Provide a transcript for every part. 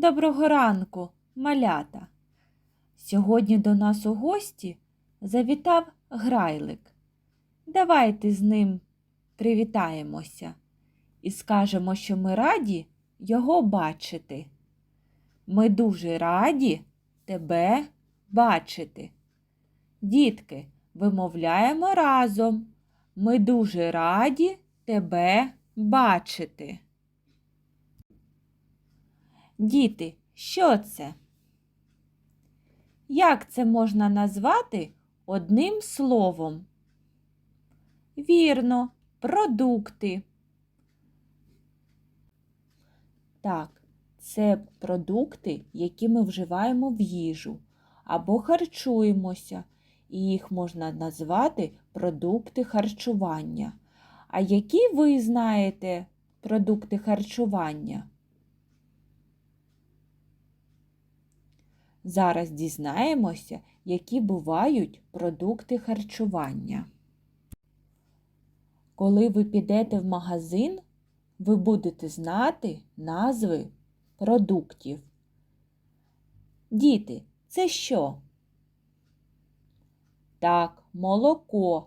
Доброго ранку, малята. Сьогодні до нас у гості завітав грайлик. Давайте з ним привітаємося і скажемо, що ми раді його бачити. Ми дуже раді тебе бачити. Дітки, вимовляємо разом. Ми дуже раді тебе бачити. Діти, що це? Як це можна назвати одним словом? Вірно, продукти. Так, це продукти, які ми вживаємо в їжу або харчуємося, і їх можна назвати продукти харчування. А які ви знаєте продукти харчування? Зараз дізнаємося, які бувають продукти харчування. Коли ви підете в магазин, ви будете знати назви продуктів. Діти, це що? Так, молоко.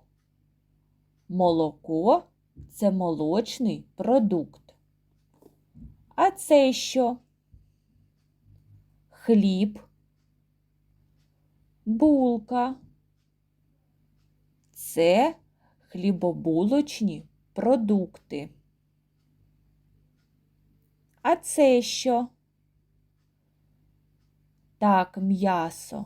Молоко це молочний продукт. А це що? Хліб, булка. Це хлібобулочні продукти. А це що? Так, м'ясо.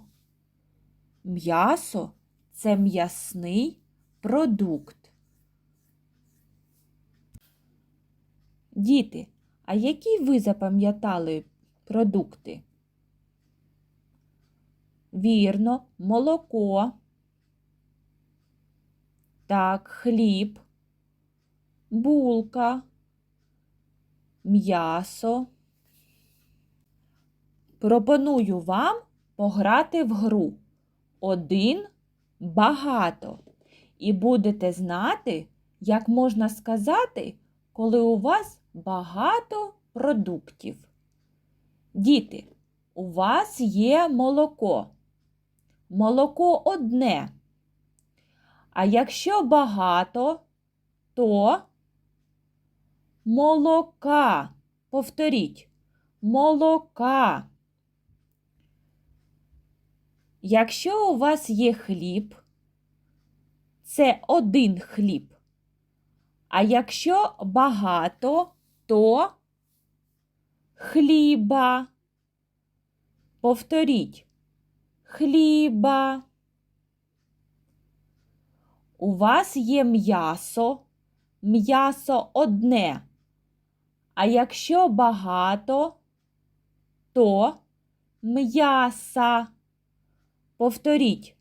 М'ясо це м'ясний продукт. Діти, а які ви запам'ятали продукти? Вірно, молоко. Так, хліб, булка, м'ясо. Пропоную вам пограти в гру один багато. І будете знати, як можна сказати, коли у вас багато продуктів. Діти, у вас є молоко. Молоко одне. А якщо багато, то молока. Повторіть, молока. Якщо у вас є хліб, це один хліб. А якщо багато, то хліба. Повторіть хліба. У вас є м'ясо, м'ясо одне. А якщо багато, то м'яса. Повторіть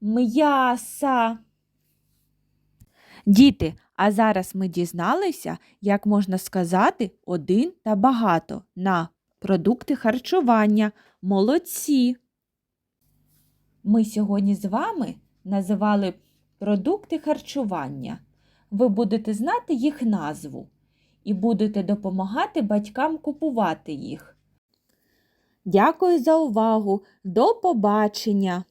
м'яса. Діти, а зараз ми дізналися, як можна сказати один та багато на продукти харчування. Молодці. Ми сьогодні з вами називали продукти харчування. Ви будете знати їх назву і будете допомагати батькам купувати їх. Дякую за увагу! До побачення!